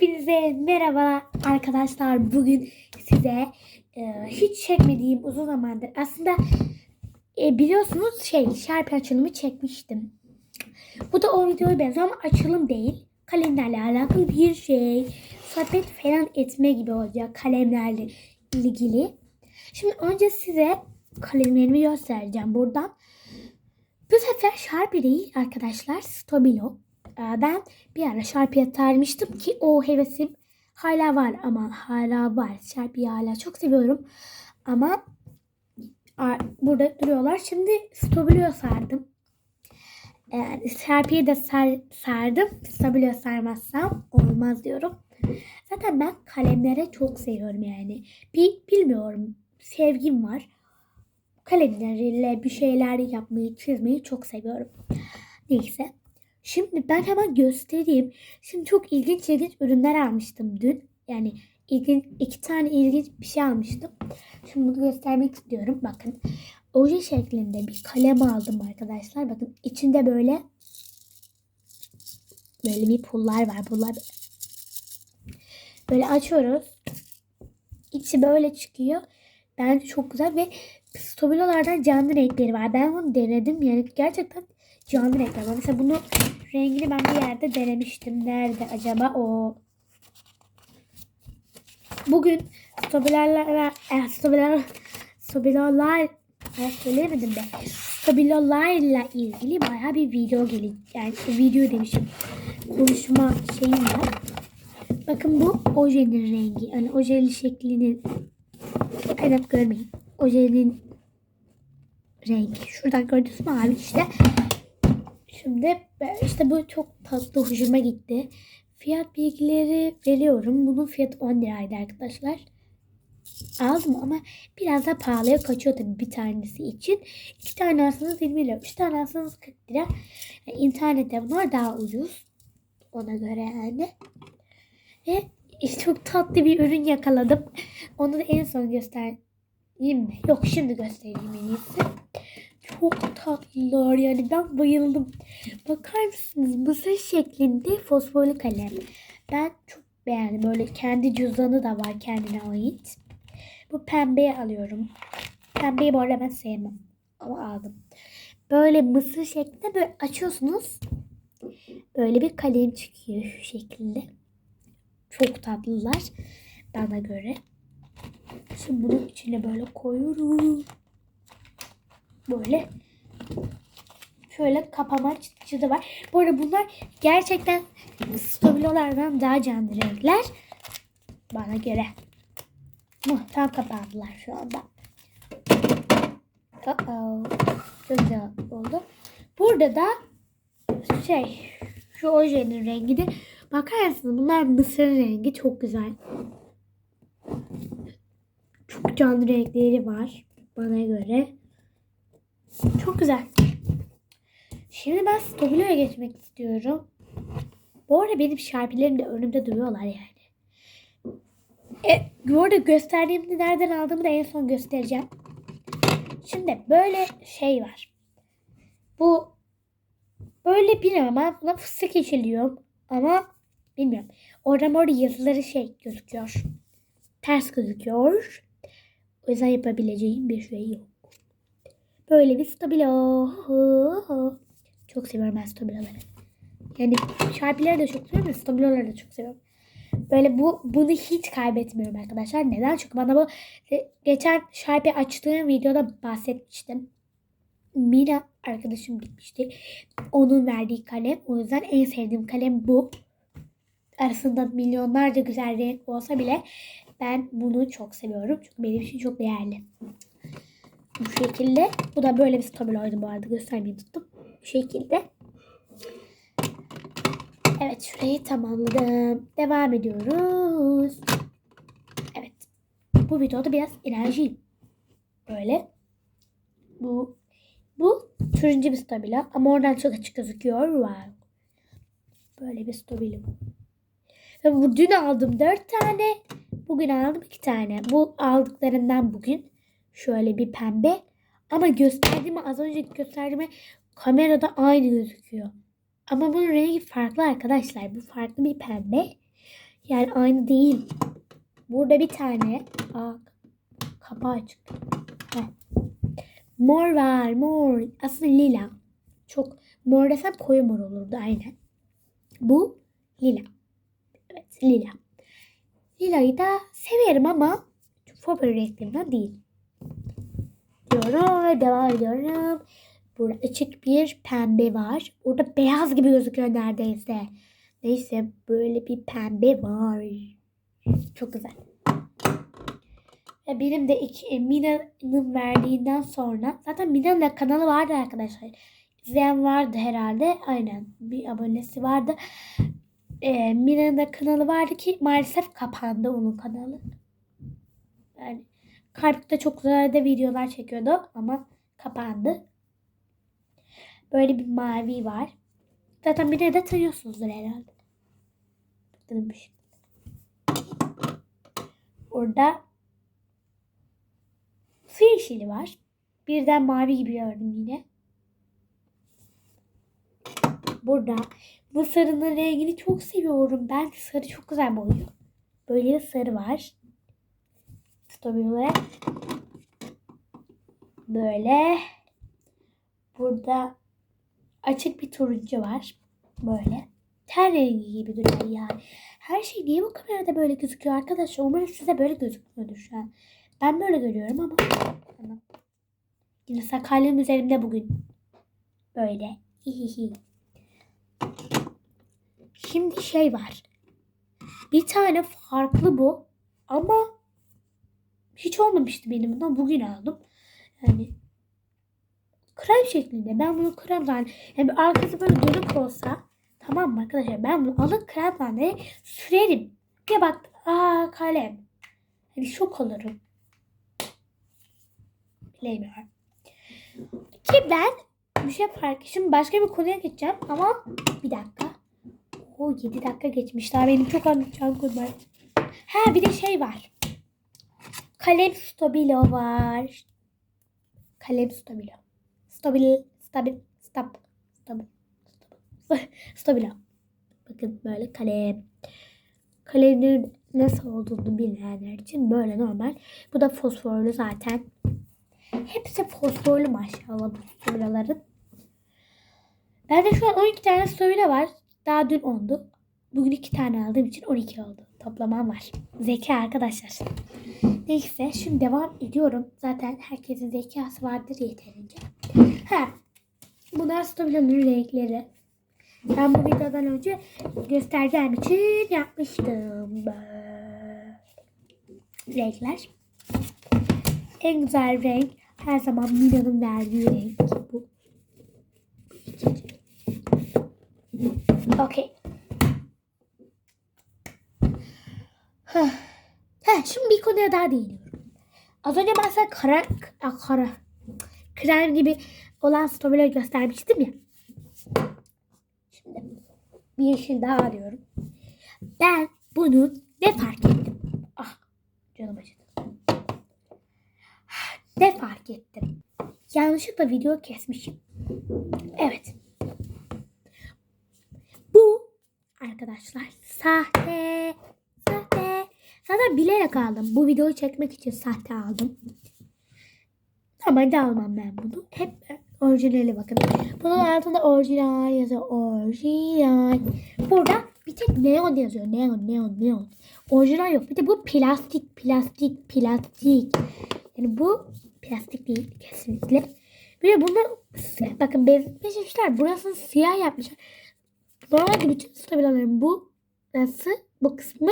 Hepinize merhaba arkadaşlar. Bugün size e, hiç çekmediğim uzun zamandır aslında e, biliyorsunuz şey şarpı açılımı çekmiştim. Bu da o videoya benziyor ama açılım değil. Kalemlerle alakalı bir şey. Sohbet falan etme gibi olacak kalemlerle ilgili. Şimdi önce size kalemlerimi göstereceğim buradan. Bu sefer Sharpie değil arkadaşlar. Stabilo. Ee, Ben bir ara Sharpie'ye sarmıştım ki o hevesim hala var ama hala var. Sharpie'yi hala çok seviyorum. Ama burada duruyorlar. Şimdi Stabilo sardım. Yani Sharpie'yi de sar, sardım. Stabilo sarmazsam olmaz diyorum. Zaten ben kalemlere çok seviyorum yani. Bir bilmiyorum. Sevgim var. Kalemleriyle bir şeyler yapmayı, çizmeyi çok seviyorum. Neyse. Şimdi ben hemen göstereyim. Şimdi çok ilginç ilginç ürünler almıştım dün. Yani ilginç, iki tane ilginç bir şey almıştım. Şimdi bunu göstermek istiyorum. Bakın. Oje şeklinde bir kalem aldım arkadaşlar. Bakın içinde böyle böyle bir pullar var. Pullar böyle açıyoruz. İçi böyle çıkıyor. Bence çok güzel ve stabilolardan canlı renkleri var. Ben bunu denedim. Yani gerçekten canlı renkler var. Mesela bunu rengini ben bir yerde denemiştim. Nerede acaba o? Bugün stabilolarla e, stabilolar stabilolar ben söyleyemedim de. Stabilolarla ilgili baya bir video gelecek. Yani video demişim. Konuşma şeyim var. Bakın bu ojenin rengi. Yani ojeli şeklinin evet görmeyin. Ojenin rengi. Şuradan gördünüz mü abi işte. Şimdi işte bu çok tatlı hoşuma gitti. Fiyat bilgileri veriyorum. Bunun fiyatı 10 liraydı arkadaşlar. Aldım ama biraz da pahalıya kaçıyor tabii bir tanesi için. İki tane alsanız 20 lira. Üç tane alsanız 40 lira. Yani internette bunlar daha ucuz. Ona göre yani. Ve işte çok tatlı bir ürün yakaladım. Onu da en son göstereyim mi? Yok şimdi göstereyim en iyisi. Çok tatlılar yani ben bayıldım. Bakar mısınız mısır şeklinde fosforlu kalem. Ben çok beğendim. Böyle kendi cüzdanı da var kendine ait. Bu pembeyi alıyorum. Pembeyi bu arada ben sevmem. Ama aldım. Böyle mısır şeklinde böyle açıyorsunuz. Böyle bir kalem çıkıyor şu şekilde. Çok tatlılar bana göre. Şimdi bunun içine böyle koyuyorum. Böyle şöyle kapama çıt- çıtı var. Bu arada bunlar gerçekten stabilolardan daha canlı renkler. Bana göre. Muh, tam kapandılar şu anda. Uh-oh. Çok güzel oldu. Burada da şey şu ojenin rengi de bakar mısınız? Bunlar mısır rengi çok güzel. Çok canlı renkleri var bana göre. Çok güzel. Şimdi ben Stabilo'ya geçmek istiyorum. Bu arada benim şarpilerim de önümde duruyorlar yani. E, bu arada gösterdiğimde nereden aldığımı da en son göstereceğim. Şimdi böyle şey var. Bu böyle bilmiyorum ben buna fıstık içiliyorum ama bilmiyorum. Oradan orada yazıları şey gözüküyor. Ters gözüküyor. O yüzden yapabileceğim bir şey yok. Böyle bir stabilo. Çok seviyorum ben stabiloları. Yani şarpileri de çok seviyorum stabiloları da çok seviyorum. Böyle bu bunu hiç kaybetmiyorum arkadaşlar. Neden? Çünkü bana bu e, geçen şarpi açtığım videoda bahsetmiştim. Mina arkadaşım gitmişti. Onun verdiği kalem. O yüzden en sevdiğim kalem bu. Arasında milyonlarca güzel renk olsa bile ben bunu çok seviyorum. Çünkü benim için çok değerli. Bu şekilde. Bu da böyle bir stabiloydu bu arada. Göstermeyi tuttum. Bu şekilde. Evet şurayı tamamladım. Devam ediyoruz. Evet. Bu videoda biraz enerjiyim. Böyle. Bu bu turuncu bir stabilo ama oradan çok açık gözüküyor. Wow. Böyle bir stabilo. Ve bu dün aldım 4 tane. Bugün aldım 2 tane. Bu aldıklarımdan bugün şöyle bir pembe. Ama gösterdiğime az önce gösterdiğime kamerada aynı gözüküyor. Ama bunun rengi farklı arkadaşlar. Bu farklı bir pembe. Yani aynı değil. Burada bir tane. Aa, kapağı açık. Mor var. Mor. Aslında lila. Çok mor desem koyu mor olurdu aynen. Bu lila. Evet lila. Lila'yı da severim ama favori renklerimden değil. Diyorum ve devam ediyorum. Burada açık bir pembe var. Orada beyaz gibi gözüküyor neredeyse. Neyse böyle bir pembe var. Çok güzel. Ve benim de iki, Mina'nın verdiğinden sonra zaten Mina'nın da kanalı vardı arkadaşlar. İzleyen vardı herhalde. Aynen bir abonesi vardı. Ee, Mina'nın da kanalı vardı ki maalesef kapandı onun kanalı. Yani Karpuk'ta çok güzel de videolar çekiyordu ama kapandı. Böyle bir mavi var. Zaten bir de tanıyorsunuzdur herhalde. Tanımış. Orada su yeşili var. Birden mavi gibi gördüm yine. Burada bu sarının rengini çok seviyorum. Ben sarı çok güzel boyuyor. Böyle bir sarı var. Olarak. Böyle. Burada açık bir turuncu var. Böyle. Ter rengi gibi duruyor yani. Her şey niye bu kamerada böyle gözüküyor arkadaşlar? Umarım size böyle gözükmüyordur şu an. Ben böyle görüyorum ama. Tamam. Yine sakalyam üzerimde bugün. Böyle. Şimdi şey var. Bir tane farklı bu. Ama hiç olmamıştı benim bundan. Bugün aldım. Yani krem şeklinde. Ben bunu krem zannediyorum. Yani arkası böyle dönük olsa tamam mı arkadaşlar? Ben bunu alıp krem zannediyorum. Sürerim. Bir bak. Aa kalem. Hani şok olurum. Bilemiyorum. Ki ben bir şey fark. Şimdi başka bir konuya geçeceğim ama bir dakika. O 7 dakika geçmiş. Daha benim çok anlatacağım konu var. Ha bir de şey var. Kalem stabilo var. Kalem stabilo. Stabil, stabil, stab, stabil, stabil, stabilo. Bakın böyle kalem. Kalemin nasıl olduğunu bilmeyenler için böyle normal. Bu da fosforlu zaten. Hepsi fosforlu maşallah bu stabiloların. Bende şu an 12 tane stabilo var. Daha dün 10'du. Bugün 2 tane aldığım için 12 oldu. Toplamam var. Zeka arkadaşlar. Neyse şimdi devam ediyorum. Zaten herkesin zekası vardır yeterince. Ha. Bunlar stabilo'nun renkleri. Ben bu videodan önce göstereceğim için yapmıştım. Böyle. Renkler. En güzel renk her zaman Mina'nın verdiği renk bu. Okey. Heh. Şimdi bir konuya daha değiniyorum. Az önce ben sana kara, a, kara, krem gibi olan stabilo göstermiştim ya. Şimdi bir yeşil daha arıyorum. Ben bunun ne fark ettim? Ah canım acıdı. Ne fark ettim? Yanlışlıkla video kesmişim. Evet. Bu arkadaşlar sahte. Zaten bilerek aldım. Bu videoyu çekmek için sahte aldım. Normalde almam ben bunu. Hep orijinali bakın. Bunun altında orijinal yazıyor. Orijinal. Burada bir tek neon yazıyor. Neon, neon, neon. Orijinal yok. Bir de bu plastik, plastik, plastik. Yani bu plastik değil kesinlikle. Bir de bunda bakın benzetmişler. Burasını siyah yapmışlar. Normalde bütün stabiloların bu nasıl bu kısmı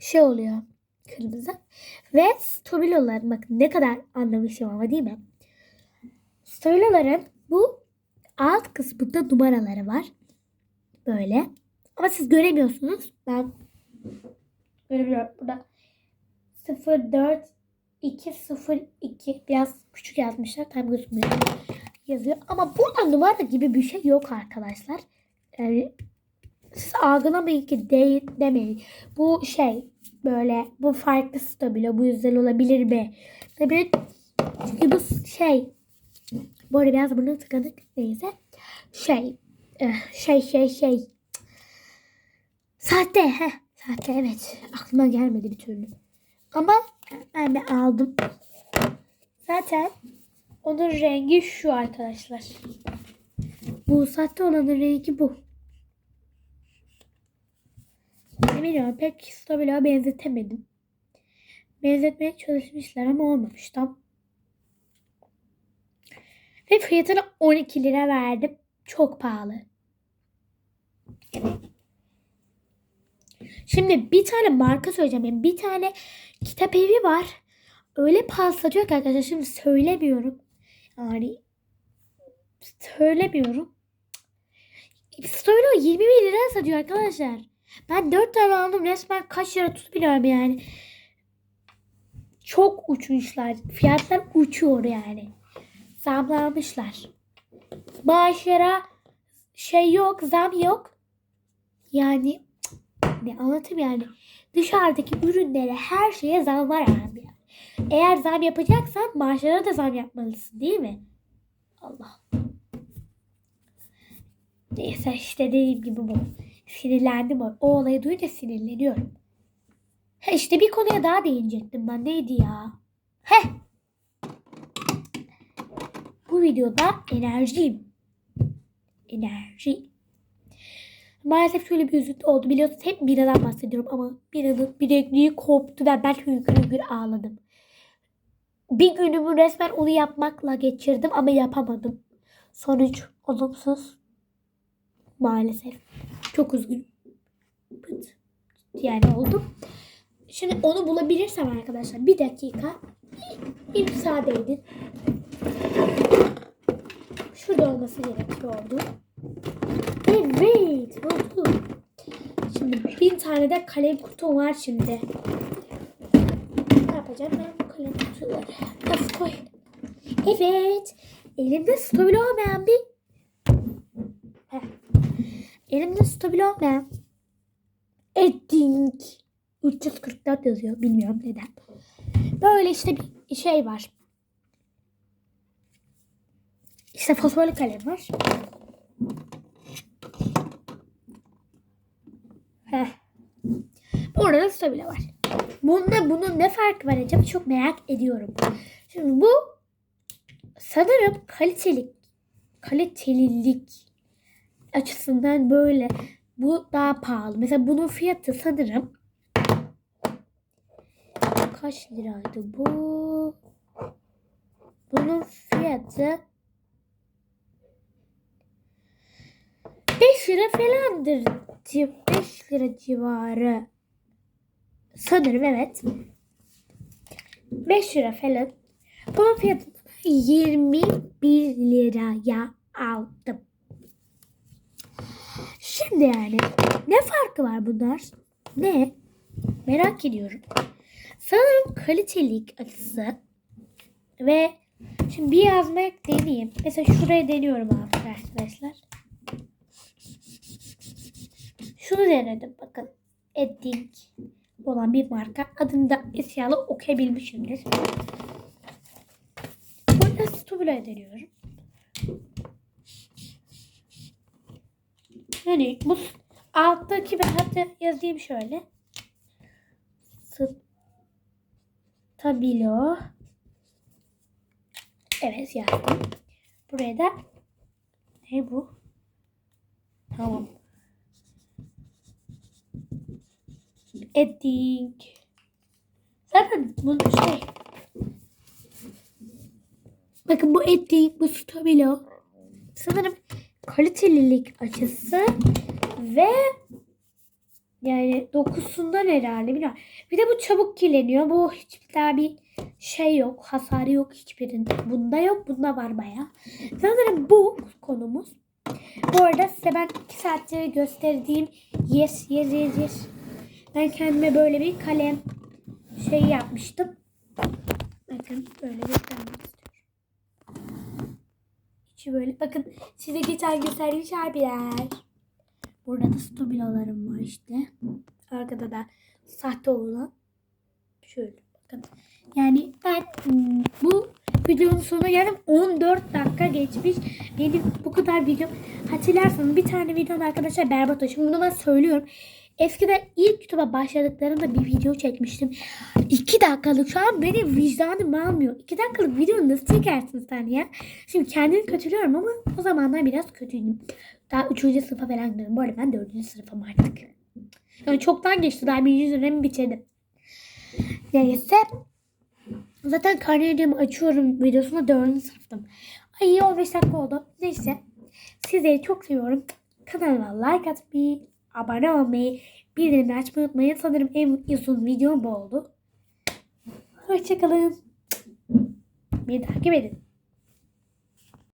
şey oluyor kırmızı. Ve stabiloların bakın ne kadar anlamışım ama değil mi? Stabiloların bu alt kısmında numaraları var. Böyle. Ama siz göremiyorsunuz. Ben görebiliyorum. Burada 04 202 biraz küçük yazmışlar. Tam gözükmüyor. Yazıyor. Ama burada numara gibi bir şey yok arkadaşlar. Yani siz algılamayın ki değil demeyin. Bu şey böyle bu farklı stabilo bu yüzden olabilir mi? Tabii çünkü bu şey bu arada biraz bunu tıkadık neyse şey eh, şey şey şey Sahte. Heh. Sahte evet. Aklıma gelmedi bir türlü. Ama ben de aldım. Zaten onun rengi şu arkadaşlar. Bu sahte olanın rengi bu. Bilmiyorum pek stabile benzetemedim. Benzetmeye çalışmışlar ama olmamış tam. Ve fiyatını 12 lira verdim. Çok pahalı. Şimdi bir tane marka söyleyeceğim. Yani bir tane kitap evi var. Öyle pahalı satıyor ki arkadaşlar. Şimdi söylemiyorum. Yani söylemiyorum. Stoylo 20 bin lira satıyor arkadaşlar. Ben 4 tane aldım. Resmen kaç lira tut biliyorum yani. Çok uçmuşlar. Fiyatlar uçuyor yani. Zamlanmışlar. Maaşlara şey yok, zam yok. Yani ne anlatayım yani. Dışarıdaki ürünlere her şeye zam var abi. Eğer zam yapacaksan maaşlara da zam yapmalısın değil mi? Allah. Neyse işte dediğim gibi bu. Sinirlendim o, olayı duyunca sinirleniyorum. He işte bir konuya daha değinecektim ben. Neydi ya? He. Bu videoda enerjiyim. Enerji. Maalesef şöyle bir üzüntü oldu. Biliyorsunuz hep Mira'dan bahsediyorum ama Mira'nın bilekliği koptu ve ben hüngür hüngür ağladım. Bir günümü resmen onu yapmakla geçirdim ama yapamadım. Sonuç olumsuz. Maalesef. Çok üzgünüm. Pıt. Yani oldum. Şimdi onu bulabilirsem arkadaşlar bir dakika. Bir müsaade edin. Şurada olması gerekiyordu. Evet. Buldum. Şimdi bin tane de kalem kutum var şimdi. Ne yapacağım ben bu kalem kutuları? Nasıl koy? Evet. Elimde stabil olmayan bir. Elimde stabil olmayan Edding 344 yazıyor. Bilmiyorum neden. Böyle işte bir şey var. İşte fosforlu kalem var. Heh. Orada da stabile var. Bunda bunun ne farkı var acaba çok merak ediyorum. Şimdi bu sanırım kalitelik kalitelilik açısından böyle bu daha pahalı. Mesela bunun fiyatı sanırım kaç liraydı bu? Bunun fiyatı 5 lira falandır. 5 lira civarı. Sanırım evet. 5 lira falan. Bunun fiyatı 21 liraya aldım. Şimdi yani ne farkı var bunlar? Ne? Merak ediyorum. Sanırım kalitelik açısı ve şimdi bir yazmak deneyeyim. Mesela şuraya deniyorum arkadaşlar. Şunu denedim bakın. Edding olan bir marka. Adını da isyalı okuyabilmişimdir. Burada Stubula'ya deniyorum. Yani bu alttaki ben hatta yazayım şöyle. Stabilo. Evet yazdım. Buraya da ne bu? Tamam. Edding. Zaten bu şey. Bakın bu edding, bu stabilo. Sanırım kalitelilik açısı ve yani dokusundan herhalde bilmiyorum. Bir de bu çabuk kirleniyor. Bu hiç daha bir şey yok. Hasarı yok hiçbirinde. Bunda yok. Bunda var baya. Sanırım bu konumuz. Bu arada size ben 2 saattir gösterdiğim yes yes yes yes. Ben kendime böyle bir kalem şey yapmıştım. Bakın böyle göstermek istiyorum. İçi böyle. Bakın size geçen gösterdiğim şarbiler. Burada da stabilolarım var işte. Arkada da sahte olan. Şöyle bakın. Yani ben hmm, bu videonun sonuna geldim. 14 dakika geçmiş. Benim bu kadar video. Hatırlarsanız bir tane videom arkadaşlar berbat olmuş. Bunu ben söylüyorum. Eskiden ilk YouTube'a başladıklarında bir video çekmiştim. 2 dakikalık şu an benim vicdanım almıyor. 2 dakikalık video nasıl çekersin sen ya? Şimdi kendimi kötülüyorum ama o zamanlar biraz kötüydüm. Daha 3. sınıfa falan gidiyorum. Bu arada ben 4. sınıfım artık. Yani çoktan geçti. Daha birinci dönemi bitirdim. Neyse. Zaten karneyimi açıyorum videosunda 4. sınıftım. Ay iyi 15 dakika oldu. Neyse. Sizleri çok seviyorum. Kanalıma like atmayı, abone olmayı, bildirimleri açmayı unutmayın. Sanırım en uzun videom bu oldu. Hoşçakalın. Beni takip edin.